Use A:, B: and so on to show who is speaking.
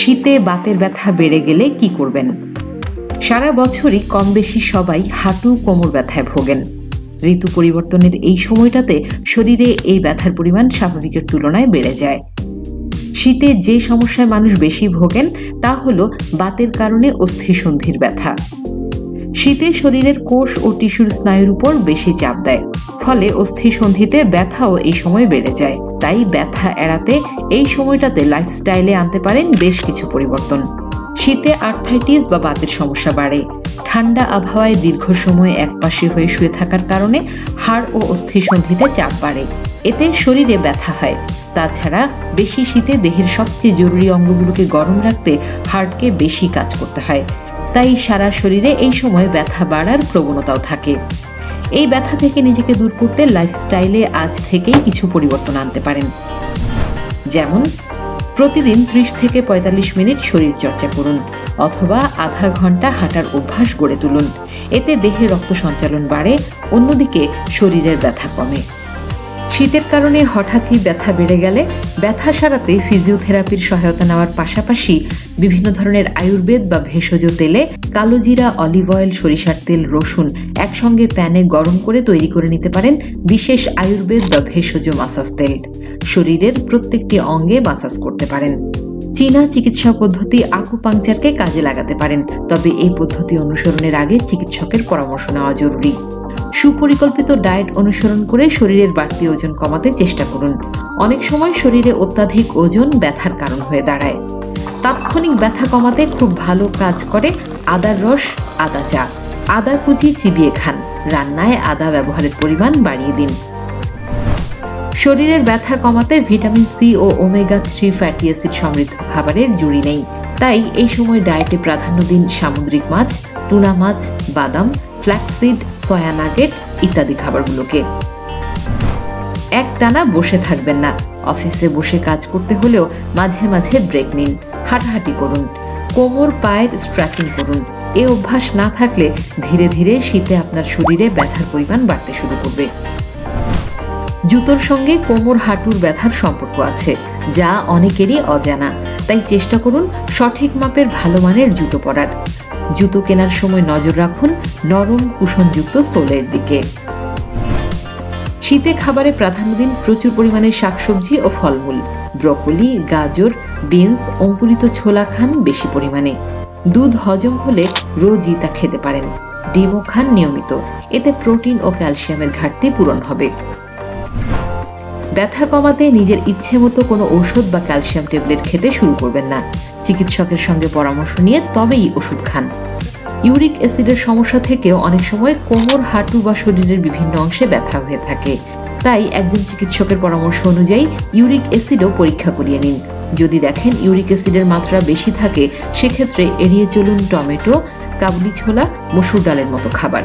A: শীতে বাতের ব্যথা বেড়ে গেলে কি করবেন? সারা বছরই কম বেশি সবাই হাঁটু কোমর ব্যথায় ভোগেন। ঋতু পরিবর্তনের এই সময়টাতে শরীরে এই ব্যথার পরিমাণ স্বাভাবিকের তুলনায় বেড়ে যায়। শীতে যে সমস্যায় মানুষ বেশি ভোগেন, তা হলো বাতের কারণে অস্থিসন্ধির ব্যথা। শীতে শরীরের কোষ ও টিস্যুর স্নায়ুর উপর বেশি চাপ দেয়, ফলে অস্থিসন্ধিতে ব্যথাও এই সময় বেড়ে যায়। তাই ব্যথা এড়াতে এই সময়টাতে লাইফস্টাইলে আনতে পারেন বেশ কিছু পরিবর্তন। শীতে আর্থাইটিস বা বাতের সমস্যা বাড়ে। ঠান্ডা আবহাওয়ায় দীর্ঘ সময় একপাশে হয়ে শুয়ে থাকার কারণে হাড় ও অস্থিসন্ধিতে চাপ বাড়ে। এতে শরীরে ব্যথা হয়। তাছাড়া বেশি শীতে দেহের সবচেয়ে জরুরি অঙ্গগুলোকে গরম রাখতে হার্টকে বেশি কাজ করতে হয়। তাই সারা শরীরে এই সময় ব্যথা বাড়ার প্রবণতাও থাকে। এই ব্যথা থেকে নিজেকে দূর করতে লাইফস্টাইলে আজ থেকেই কিছু পরিবর্তন আনতে পারেন। যেমন, প্রতিদিন ত্রিশ থেকে পঁয়তাল্লিশ মিনিট শরীর চর্চা করুন অথবা আধা ঘণ্টা হাঁটার অভ্যাস গড়ে তুলুন। এতে দেহে রক্ত সঞ্চালন বাড়ে, অন্যদিকে শরীরের ব্যথা কমে। শীতের কারণে হঠাৎই ব্যথা বেড়ে গেলে ব্যথা সারাতে ফিজিওথেরাপির সহায়তা নেওয়ার পাশাপাশি বিভিন্ন ধরনের আয়ুর্বেদ বা ভেষজ তেলে কালোজিরা অলিভ অয়েল, সরিষার তেল, রসুন একসঙ্গে প্যানে গরম করে তৈরি করে নিতে পারেন বিশেষ আয়ুর্বেদ বা ভেষজ মাসাজ তেল। শরীরের প্রত্যেকটি অঙ্গে মাসাজ করতে পারেন। চীনা চিকিৎসা পদ্ধতি আকুপাংচারকে কাজে লাগাতে পারেন, তবে এই পদ্ধতি অনুসরণের আগে চিকিৎসকের পরামর্শ নেওয়া জরুরি। সুপরিকল্পিত ডায়েট অনুসরণ করে শরীরের বাড়তি ওজন কমাতে চেষ্টা করুন। অনেক সময় শরীরে অত্যাধিক ওজন ব্যথার কারণ হয়ে দাঁড়ায়। তাৎক্ষণিক ব্যথা কমাতে খুব ভালো কাজ করে আদার রস, আদা চা। আদা কুচি চিবিয়ে খান। রান্নায় আদা ব্যবহারের পরিমাণ বাড়িয়ে দিন। শরীরের ব্যথা কমাতে ভিটামিন সি ও ওমেগা থ্রি ফ্যাটি অ্যাসিড সমৃদ্ধ খাবারের জুড়ি নেই। তাই এই সময় ডায়েটে প্রাধান্য দিন সামুদ্রিক মাছ, টুনা মাছ, বাদাম ফ্ল্যাক্সিড সয়া নাগেট ইত্যাদি খাবারগুলোকে। এক টানা বসে থাকবেন না। অফিসে বসে কাজ করতে হলেও মাঝে মাঝে ব্রেক নিন, হাঁটাহাঁটি করুন, কোমর পায়ের স্ট্রেচিং করুন। এ অভ্যাস না থাকলে ধীরে ধীরে শীতে আপনার শরীরে ব্যথার পরিমাণ বাড়তে শুরু করবে। জুতোর সঙ্গে কোমর হাঁটুর ব্যথার সম্পর্ক আছে, যা অনেকেরই অজানা। তাই চেষ্টা করুন সঠিক মাপের ভালো মানের জুতো পরার। জুতো কেনার সময় নজর রাখুন নরম কুশনযুক্ত সোলের দিকে। শীতে খাবারে প্রাধান্য দিন প্রচুর পরিমাণে শাকসবজি ও ফলমূল। ব্রকোলি, গাজর, বিনস, অঙ্কুরিত ছোলা খান বেশি পরিমাণে। দুধ হজম হলে রোজই তা খেতে পারেন। ডিমও খান নিয়মিত। এতে প্রোটিন ও ক্যালসিয়ামের ঘাটতি পূরণ হবে। ব্যথা কমাতে নিজের ইচ্ছে মতো কোনো ঔষধ বা ক্যালসিয়াম ট্যাবলেট খেতে শুরু করবেন না। চিকিৎসকের সঙ্গে পরামর্শ নিয়ে তবেই ওষুধ খান। ইউরিক অ্যাসিডের সমস্যা থেকেও অনেক সময় কোমর, হাঁটু বা শরীরের বিভিন্ন অংশে ব্যথা হয়ে থাকে। তাই একজন চিকিৎসকের পরামর্শ অনুযায়ী ইউরিক অ্যাসিডও পরীক্ষা করিয়ে নিন। যদি দেখেন ইউরিক অ্যাসিডের মাত্রা বেশি থাকে, সেক্ষেত্রে এড়িয়ে চলুন টমেটো, কাবলি ছোলা, মসুর ডালের মতো খাবার।